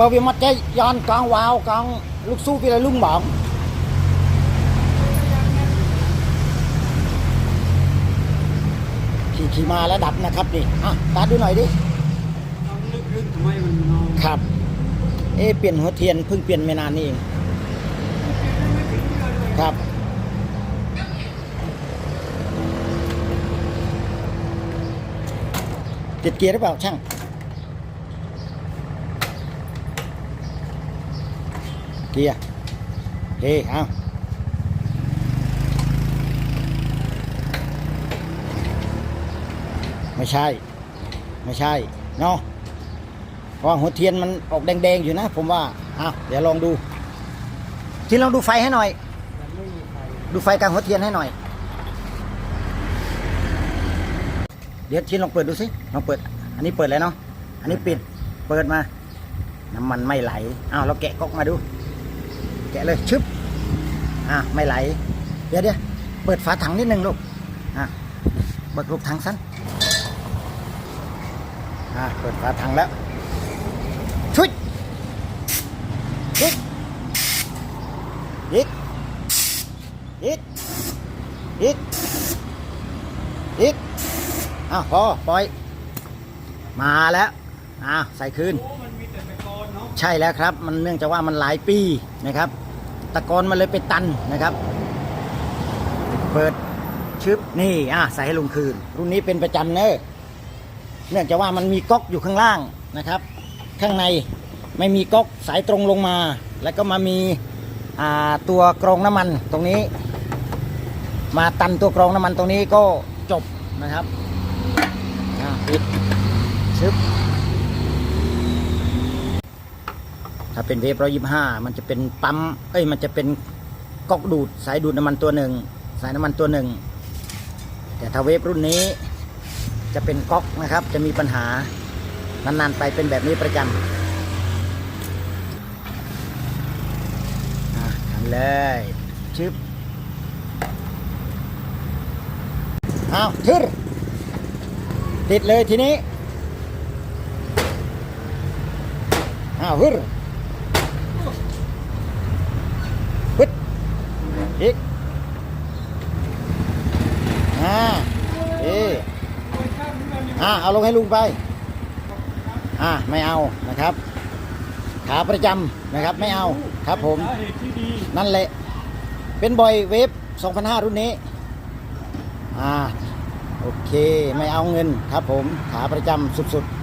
bởi vì mặt cái giòn con vào con lúc su kia là lung bỏng ขี่ขี่มาแล้วดับนะครับนี่อะตาดูหน่อยดิครับ เอะเปลี่ยนหัวเทียนเพิ่งเปลี่ยนไม่นานนี่เองครับติดเกียร์หรือเปล่าช่าง เกียร์เฮ้เอาไม่ใช่ ไม่ใช่เนาะเพราะว่าหัวเทียนมันออกแดงๆอยู่นะ ผมว่าอ้าวเดี๋ยวลองดู ที่ลองดูไฟให้หน่อย ดูไฟกลางหัวเทียนให้หน่อย เดี๋ยวทีลองเปิดดูสิลองเปิด อันนี้เปิดแล้วเนาะอันนี้ปิดเปิดมา น้ำมันไม่ไหลอ้าวเราแกะก๊อกมาดู แกะเลยชึบอ่าไม่ไหล เดี๋ยวเดี๋ยวเปิดฝาถังนิดนึงลูกอะเบิกลูกถังสั้นอ่าเปิดฝาถังแล้วชุดชุดยิกอีกอีกอีกอ้าพอปล่อย มาแล้วอ้าใส่คืน ใช่แล้วครับ มันเนื่องจากว่ามันหลายปีนะครับ ตะกอนมันเลยไปตันนะครับ เปิดชึบนี่อะใส่ให้ลงคืน รุ่นนี้เป็นประจำเนอะเนื่องจากว่ามันมีก๊อกอยู่ข้างล่างนะครับ ข้างในไม่มีก๊อกสายตรงลงมา แล้วก็มามีอ่าตัวกรองน้ำมันตรงนี้ มาตันตัวกรองน้ำมันตรงนี้ก็จบนะครับอะปิดชึบ ถ้า เป็นเวฟร้อยยี่ห้ามันจะเป็นปั๊ม เอ้ย มันจะเป็นก๊อกดูดสายดูดน้ำมันตัวหนึ่ง สายน้ำมันตัวหนึ่ง แต่ถ้าเวฟรุ่นนี้จะเป็นก๊อกนะครับ จะมีปัญหานานๆไปเป็นแบบนี้ประจำทำเลยชึบอ้าทึรติดเลยทีนี้ อ้าวฮึร ปึ๊ด อีกอ่าเออ่าเอาลงให้ลุงไป อ่าไม่เอานะครับ ขาประจำนะครับ ไม่เอาครับผม นั่นแหละ เป็นบอยเวฟ2005 รุ่นนี้ อ่า โอเค ไม่เอาเงินครับผม ขาประจำสุดๆ